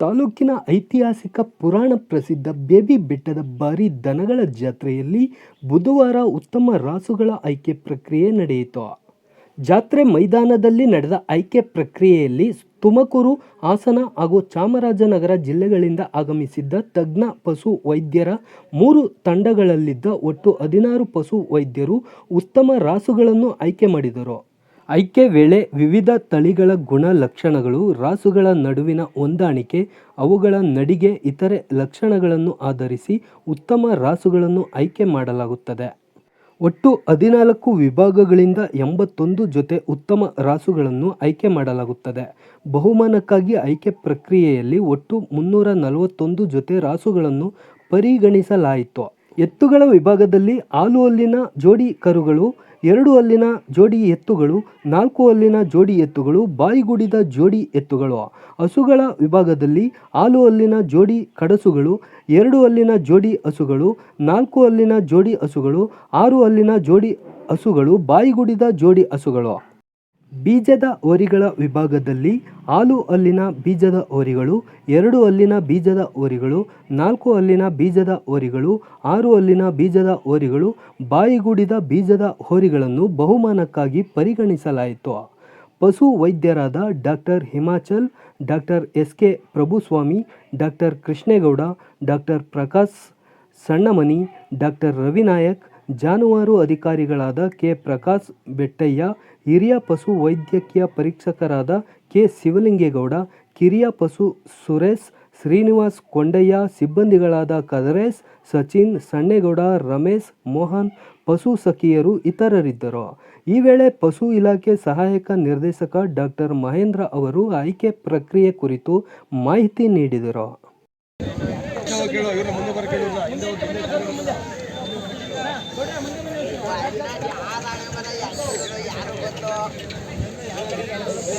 ತಾಲೂಕಿನ ಐತಿಹಾಸಿಕ ಪುರಾಣ ಪ್ರಸಿದ್ಧ ಬೇಬಿ ಬೆಟ್ಟದ ಬಾರಿ ದನಗಳ ಜಾತ್ರೆಯಲ್ಲಿ ಬುಧವಾರ ಉತ್ತಮ ರಾಸುಗಳ ಆಯ್ಕೆ ಪ್ರಕ್ರಿಯೆ ನಡೆಯಿತು. ಜಾತ್ರೆ ಮೈದಾನದಲ್ಲಿ ನಡೆದ ಆಯ್ಕೆ ಪ್ರಕ್ರಿಯೆಯಲ್ಲಿ ತುಮಕೂರು, ಹಾಸನ ಹಾಗೂ ಚಾಮರಾಜನಗರ ಜಿಲ್ಲೆಗಳಿಂದ ಆಗಮಿಸಿದ್ದ ತಜ್ಞ ಪಶು ವೈದ್ಯರ ಮೂರು ತಂಡಗಳಲ್ಲಿದ್ದ ಒಟ್ಟು ಹದಿನಾರು ಪಶು ವೈದ್ಯರು ಉತ್ತಮ ರಾಸುಗಳನ್ನು ಆಯ್ಕೆ ಮಾಡಿದರು. ಆಯ್ಕೆ ವೇಳೆ ವಿವಿಧ ತಳಿಗಳ ಗುಣಲಕ್ಷಣಗಳು, ರಾಸುಗಳ ನಡುವಿನ ಹೊಂದಾಣಿಕೆ, ಅವುಗಳ ನಡಿಗೆ, ಇತರೆ ಲಕ್ಷಣಗಳನ್ನು ಆಧರಿಸಿ ಉತ್ತಮ ರಾಸುಗಳನ್ನು ಆಯ್ಕೆ ಮಾಡಲಾಗುತ್ತದೆ. ಒಟ್ಟು ಹದಿನಾಲ್ಕು ವಿಭಾಗಗಳಿಂದ ಎಂಬತ್ತೊಂದು ಜೊತೆ ಉತ್ತಮ ರಾಸುಗಳನ್ನು ಆಯ್ಕೆ ಮಾಡಲಾಗುತ್ತದೆ. ಬಹುಮಾನಕ್ಕಾಗಿ ಆಯ್ಕೆ ಪ್ರಕ್ರಿಯೆಯಲ್ಲಿ ಒಟ್ಟು ಮುನ್ನೂರ ನಲವತ್ತೊಂದು ಜೊತೆ ರಾಸುಗಳನ್ನು ಪರಿಗಣಿಸಲಾಯಿತು. ಎತ್ತುಗಳ ವಿಭಾಗದಲ್ಲಿ ಹಾಲು ಹಲ್ಲಿನ ಜೋಡಿ ಕರುಗಳು ಎರಡು ಹಲ್ಲಿನ ಜೋಡಿ ಎತ್ತುಗಳು, ನಾಲ್ಕು ಹಲ್ಲಿನ ಜೋಡಿ ಎತ್ತುಗಳು, ಬಾಯಿಗುಡಿದ ಜೋಡಿ ಎತ್ತುಗಳು. ಹಸುಗಳ ವಿಭಾಗದಲ್ಲಿ ಹಾಲು ಹಲ್ಲಿನ ಜೋಡಿ ಕಡಸುಗಳು, ಎರಡು ಹಲ್ಲಿನ ಜೋಡಿ ಹಸುಗಳು, ನಾಲ್ಕು ಹಲ್ಲಿನ ಜೋಡಿ ಹಸುಗಳು, ಆರು ಹಲ್ಲಿನ ಜೋಡಿ ಹಸುಗಳು, ಬಾಯಿಗುಡಿದ ಜೋಡಿ ಹಸುಗಳು. ಬೀಜದ ಹೋರಿಗಳ ವಿಭಾಗದಲ್ಲಿ ಹಾಲು ಅಲ್ಲಿನ ಬೀಜದ ಹೋರಿಗಳು ಎರಡು ಅಲ್ಲಿನ ಬೀಜದ ಹೋರಿಗಳು ನಾಲ್ಕು ಅಲ್ಲಿನ ಬೀಜದ ಹೋರಿಗಳು ಆರು ಅಲ್ಲಿನ ಬೀಜದ ಹೋರಿಗಳು ಬಾಯಿಗೂಡಿದ ಬೀಜದ ಹೋರಿಗಳನ್ನು ಬಹುಮಾನಕ್ಕಾಗಿ ಪರಿಗಣಿಸಲಾಯಿತು. ಪಶು ವೈದ್ಯರಾದ doctor Himachal doctor S K Prabhuswamy doctor Krishnegowda doctor Prakash Sannamani doctor Ravinayak ಜಾನುವಾರು ಅಧಿಕಾರಿಗಳಾದ ಕೆ. ಪ್ರಕಾಶ್ ಬೆಟ್ಟಯ್ಯ, ಹಿರಿಯ ಪಶು ವೈದ್ಯಕೀಯ ಪರೀಕ್ಷಕರಾದ ಕೆ. ಶಿವಲಿಂಗೇಗೌಡ, ಕಿರಿಯ ಪಶು ಸುರೇಶ್, ಶ್ರೀನಿವಾಸ್ ಕೊಂಡಯ್ಯ, ಸಿಬ್ಬಂದಿಗಳಾದ ಕದರೇಶ್ ಸಚಿನ್ ಸಣ್ಣೇಗೌಡ, ರಮೇಶ್ ಮೋಹನ್, ಪಶು ಸಖಿಯರು ಇತರರಿದ್ದರು. ಈ ವೇಳೆ ಪಶು ಇಲಾಖೆ ಸಹಾಯಕ ನಿರ್ದೇಶಕ ಡಾಕ್ಟರ್ ಮಹೇಂದ್ರ ಅವರು ಆಯ್ಕೆ ಪ್ರಕ್ರಿಯೆ ಕುರಿತು ಮಾಹಿತಿ ನೀಡಿದರು.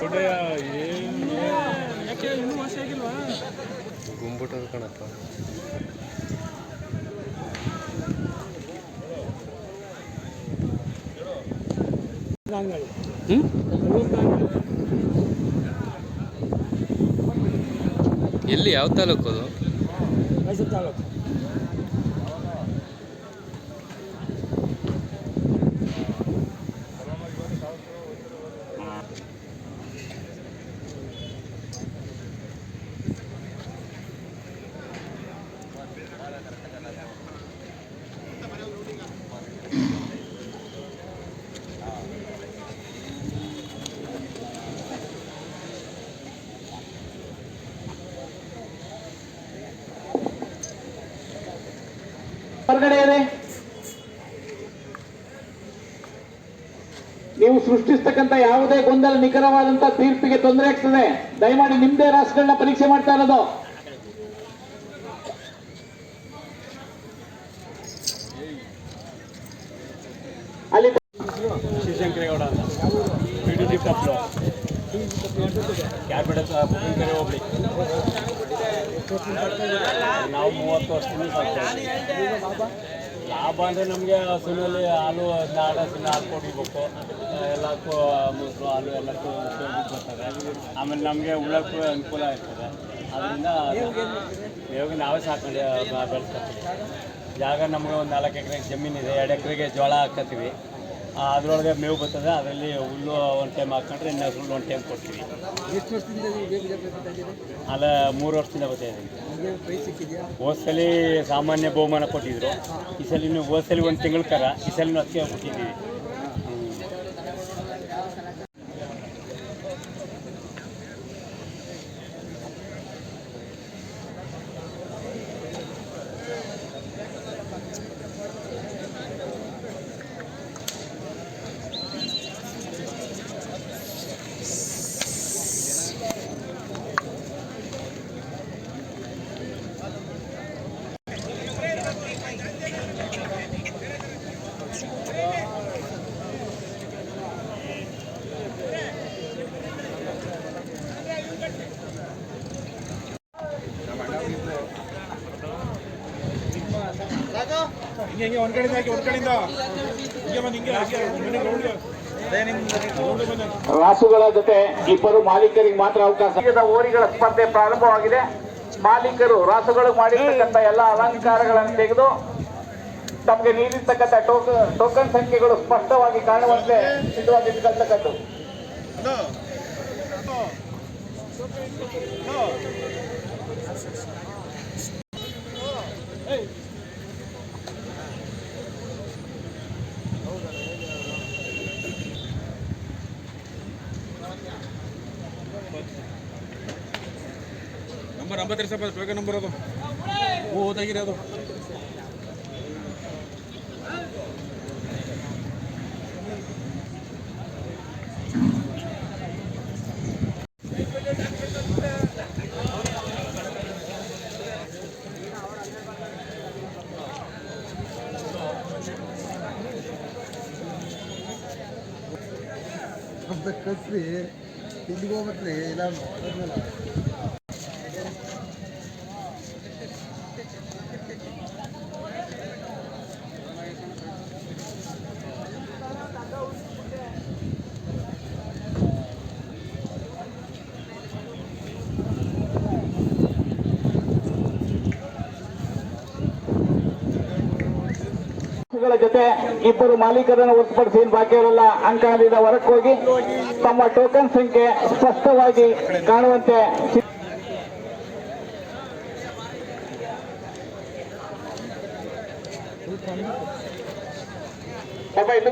ದೊಡ್ಡಯ್ಯ ಏನು ಯಾಕೆ ಇನ್ನೂ ವಾಸಿ ಆಗಿಲ್ವಾ ಗುಂಬುಟದ ಕಣಪ್ಪ ಎಲ್ಲಿ? ಯಾವ ತಾಲೂಕು ಅದು? ಮೈಸೂರು ತಾಲೂಕು ಹೊರಗಡೆ ಇದೆ ನೀವು ಸೃಷ್ಟಿಸ್ತಕ್ಕಂಥ ಯಾವುದೇ ಗೊಂದಲ ನಿಖರವಾದಂತ ತೀರ್ಪಿಗೆ ತೊಂದರೆ ಆಗ್ತದೆ. ದಯಮಾಡಿ ನಿಮ್ದೇ ರಾಸುಗಳನ್ನ ಪರೀಕ್ಷೆ ಮಾಡ್ತಾ ಇರೋದು. ಅಲ್ಲಿ ನಾವು ಮೂವತ್ತು ವರ್ಷದಿಂದ. ಲಾಭ ಅಂದರೆ ನಮಗೆ ಹಸುನಲ್ಲಿ ಹಾಲು, ನಾಡ ಹಸಿನ ಕೊಡಿಬೇಕು ಎಲ್ಲಕ್ಕೂ ಮೊಸರು ಹಾಲು ಎಲ್ಲಕ್ಕೂ ಬರ್ತದೆ ಆಮೇಲೆ ನಮಗೆ ಉಳ್ಳಕ್ಕೂ ಅನುಕೂಲ ಆಗ್ತದೆ. ಅದರಿಂದ ಇವಾಗ ನಾವೇ ಸಾಕೊಂಡು ಬೆಳೆಸ್ಕೊತೀವಿ. ಜಾಗ ನಮಗೆ ಒಂದು ನಾಲ್ಕು ಎಕರೆ ಜಮೀನಿದೆ ಎರಡು ಎಕರೆಗೆ ಜೋಳ ಹಾಕತ್ತೀವಿ ಅದರೊಳಗೆ ಮೇವು ಬರ್ತದೆ. ಅದರಲ್ಲಿ ಹುಲ್ಲು ಒಂದು ಟೈಮ್ ಹಾಕೊಂಡ್ರೆ ಇನ್ನೊಂದು ಹುಲ್ಲು ಒಂದು ಟೈಮ್ ಕೊಡ್ತೀವಿ. ಎಷ್ಟು ವರ್ಷದಿಂದ ಅಲ್ಲ ಮೂರು ವರ್ಷದಿಂದ ಬರ್ತಾ ಇದ್ದೀನಿ ನಿಮಗೆ ಪ್ರೈಸ್ ಸಿಕ್ಕಿದೆಯಾ? ಹೋದ್ಸಲಿ ಸಾಮಾನ್ಯ ಬಹುಮಾನ ಕೊಟ್ಟಿದ್ರು. ಈ ಸಲ ನೀವು ಹೋದ್ಸಲಿ ಒಂದು ತಿಂಗಳ ಕರ. ಈ ಸಲ ಅದಕ್ಕೆ ಕೊಟ್ಟಿದ್ದೀವಿ ಹಿಂಗೆ ಹಿಂಗೆ ಒಂದ್ ಕಡೆಯಿಂದ ಹಾಕಿ ಒಂದ್ ಕಡೆಯಿಂದ. ಹಿಂಗೆ ಬಂದು ಹಿಂಗೆ ಹಾಕಿ ಮನೆಗೆ ರಾಸುಗಳ ಜೊತೆ ಇಬ್ಬರು ಮಾಲೀಕರಿಗೆ ಮಾತ್ರ ಅವಕಾಶ. ಓರಿಗಳ ಸ್ಪರ್ಧೆ ಪ್ರಾರಂಭವಾಗಿದೆ. ಮಾಲೀಕರು ರಾಸುಗಳು ಮಾಡಿರ್ತಕ್ಕಂಥ ಎಲ್ಲ ಅಲಂಕಾರಗಳನ್ನು ತೆಗೆದು ತಮಗೆ ನೀಡಿರ್ತಕ್ಕಂಥ ಟೋಕನ್ ಟೋಕನ್ ಸಂಖ್ಯೆಗಳು ಸ್ಪಷ್ಟವಾಗಿ ಕಾಣುವಂತೆ ಸಿದ್ಧವಾಗಿರ್ತಕ್ಕಂಥದ್ದು ನಂಬರ್ ಅಂಬತ್ತರ ಸ್ವಲ್ಪ ಬೇಗ ನಂಬರ್ ಅದು ಓದಾಗಿದೆ ಅದು ಅಂತ ಕಸ್ರಿ ಇಲ್ಲಿಗೆ ಹೋಗ್ಬೇಕ್ರಿ ಇಲ್ಲ ಜೊತೆ ಇಬ್ಬರು ಮಾಲೀಕರನ್ನು ಹೊರತುಪಡಿಸಿ ಬಾಕಿಯವರೆಲ್ಲ ಅಂಕಣದಿಂದ ಹೊರಕ್ಕೆ ಹೋಗಿ ತಮ್ಮ ಟೋಕನ್ ಸಂಖ್ಯೆ ಸ್ಪಷ್ಟವಾಗಿ ಕಾಣುವಂತೆ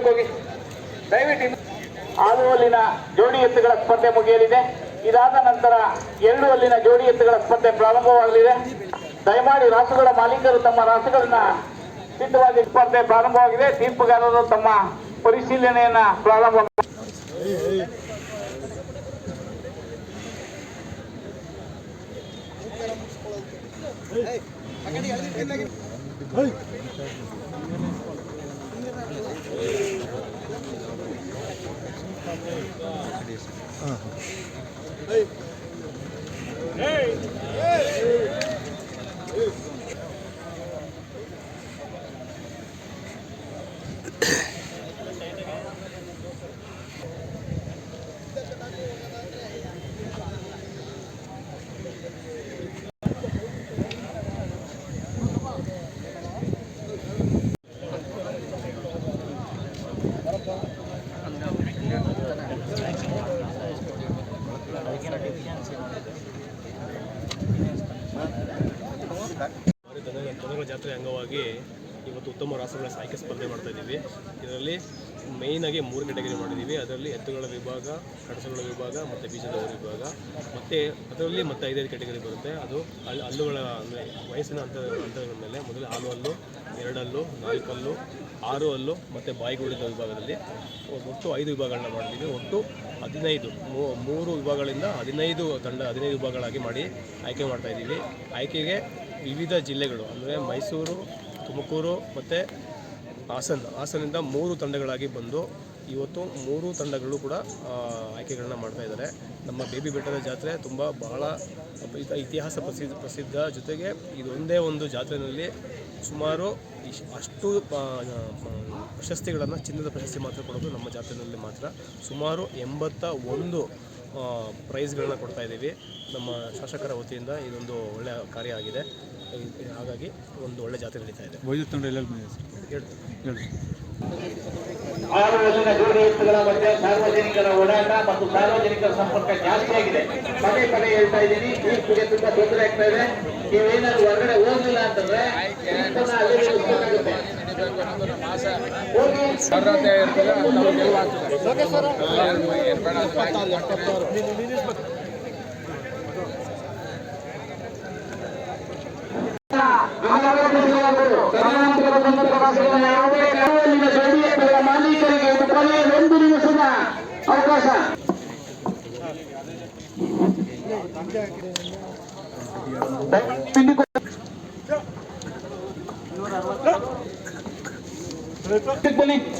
ಹೋಗಿ. ದಯವಿಟ್ಟು ಆರು ಅಲ್ಲಿನ ಜೋಡಿ ಎತ್ತುಗಳ ಸ್ಪರ್ಧೆ ಮುಗಿಯಲಿದೆ. ಇದಾದ ನಂತರ ಎರಡು ಅಲ್ಲಿನ ಜೋಡಿ ಎತ್ತುಗಳ ಸ್ಪರ್ಧೆ ಪ್ರಾರಂಭವಾಗಲಿದೆ. ದಯಮಾಡಿ ರಾಸುಗಳ ಮಾಲೀಕರು ತಮ್ಮ ರಾಸುಗಳನ್ನ ಸಿದ್ಧವಾಗಿ ಸ್ಪರ್ಧೆ ಪ್ರಾರಂಭವಾಗಿದೆ. ತೀರ್ಪುಗಾರರು ತಮ್ಮ ಪರಿಶೀಲನೆಯನ್ನ ಪ್ರಾರಂಭ ಭಾರಿ ದನ ದನಗಳ ಜಾತ್ರೆ ಅಂಗವಾಗಿ ಇವತ್ತು ಉತ್ತಮ ರಾಸುಗಳ ಆಯ್ಕೆ ಸ್ಪರ್ಧೆ ಮಾಡ್ತಾ ಇದ್ದೀವಿ. ಇದರಲ್ಲಿ ಮೇಯ್ನಾಗಿ ಮೂರು ಕ್ಯಾಟಗರಿ ಮಾಡಿದ್ದೀವಿ. ಅದರಲ್ಲಿ ಎತ್ತುಗಳ ವಿಭಾಗ ಕಡಸುಗಳ ವಿಭಾಗ ಮತ್ತು ಬೀಜದ ವಿಭಾಗ. ಮತ್ತು ಅದರಲ್ಲಿ ಮತ್ತೆ ಐದೈದು ಕ್ಯಾಟಗರಿ ಬರುತ್ತೆ. ಅದು ಅಲ್ಲಿ ಹಲ್ಲುಗಳ ಅಂದರೆ ವಯಸ್ಸಿನ ಹಂತ ಹಂತಗಳ ಮೇಲೆ. ಮೊದಲು ಹಾಲು ಹಲ್ಲು, ಎರಡಲ್ಲು, ನಾಲ್ಕಲ್ಲು ಆರು ಹಲ್ಲು ಮತ್ತು ಬಾಯಿಗುಳಿದ ವಿಭಾಗದಲ್ಲಿ. ಒಟ್ಟು ಐದು ವಿಭಾಗಗಳನ್ನ ಮಾಡಿದ್ದೀವಿ. ಒಟ್ಟು ಹದಿನೈದು ಮೂರು ವಿಭಾಗಗಳಿಂದ ಹದಿನೈದು ತಂಡ ಹದಿನೈದು ವಿಭಾಗಗಳಾಗಿ ಮಾಡಿ ಆಯ್ಕೆ ಮಾಡ್ತಾ ಇದ್ದೀವಿ. ಆಯ್ಕೆಗೆ ವಿವಿಧ ಜಿಲ್ಲೆಗಳು, ಅಂದರೆ ಮೈಸೂರು, ತುಮಕೂರು ಮತ್ತು ಹಾಸನ. ಹಾಸನದಿಂದ ಮೂರು ತಂಡಗಳಾಗಿ ಬಂದು ಇವತ್ತು ಮೂರು ತಂಡಗಳು ಕೂಡ ಆಯ್ಕೆಗಳನ್ನ ಮಾಡ್ತಾ ಇದ್ದಾರೆ. ನಮ್ಮ ಬೇಬಿ ಬೆಟ್ಟದ ಜಾತ್ರೆ ತುಂಬ ಬಹಳ ಇತ- ಇತಿಹಾಸ ಪ್ರಸಿದ್ಧ ಪ್ರಸಿದ್ಧ ಜೊತೆಗೆ ಇದೊಂದೇ ಒಂದು ಜಾತ್ರೆಯಲ್ಲಿ ಸುಮಾರು ಅಷ್ಟು ಪ್ರಶಸ್ತಿಗಳನ್ನು ಚಿನ್ನದ ಪ್ರಶಸ್ತಿ ಮಾತ್ರ ಕೊಡೋದು ನಮ್ಮ ಜಾತ್ರೆಯಲ್ಲಿ ಮಾತ್ರ. ಸುಮಾರು ಎಂಬತ್ತ ಒಂದು ಪ್ರೈಸ್ಗಳನ್ನ ಕೊಡ್ತಾ ಇದ್ದೀವಿ. ನಮ್ಮ ಶಾಸಕರ ವತಿಯಿಂದ ಇದೊಂದು ಒಳ್ಳೆಯ ಕಾರ್ಯ ಆಗಿದೆ. ಹಾಗಾಗಿ ಒಂದು ಒಳ್ಳೆ ಜಾತ್ರೆ ನಡೀತಾ ಇದೆ. ಆರು ತಂಡ ಆಡುವಲ್ಲಿನ ಜೋಡಿ ಎತ್ತುಗಳ ಬಗ್ಗೆ ಸಾರ್ವಜನಿಕರ ಓಡಾಟ ಮತ್ತು ಸಾರ್ವಜನಿಕರ ಸಂಪರ್ಕ ಜಾಸ್ತಿ ಆಗಿದೆ. ಪದೇ ಪದೇ ಹೇಳ್ತಾ ಇದ್ದೀನಿ ತೀರ್ಪಿಗೆ ತುಂಬಾ ತೊಂದರೆ ಆಗ್ತಾ ಇದೆ. ನೀವೇನಾದ್ರು ಹೊರಗಡೆ ಹೋಗಿಲ್ಲ ಅಂತಂದ್ರೆ ಅಲ್ಲಿ ಅಲ್ಲೇ ನಿಲ್ಲಿಸ್ಬೇಕಾಗುತ್ತೆ. ಹೋಗಿ ಕರ್ನಾಟಕದ ಬಂಧುಗಳ ಭಾಷೆಗಳ ಯಾವುದೇ ಕಾರಣದಲ್ಲಿನ ಜೋಡಿ ಎತ್ತುಗಳ ಮಾಲೀಕರಿಗೆ ಇದು ಕೊನೆಯ ಒಂದು ನಿಮಿಷದ ಅವಕಾಶ करायचं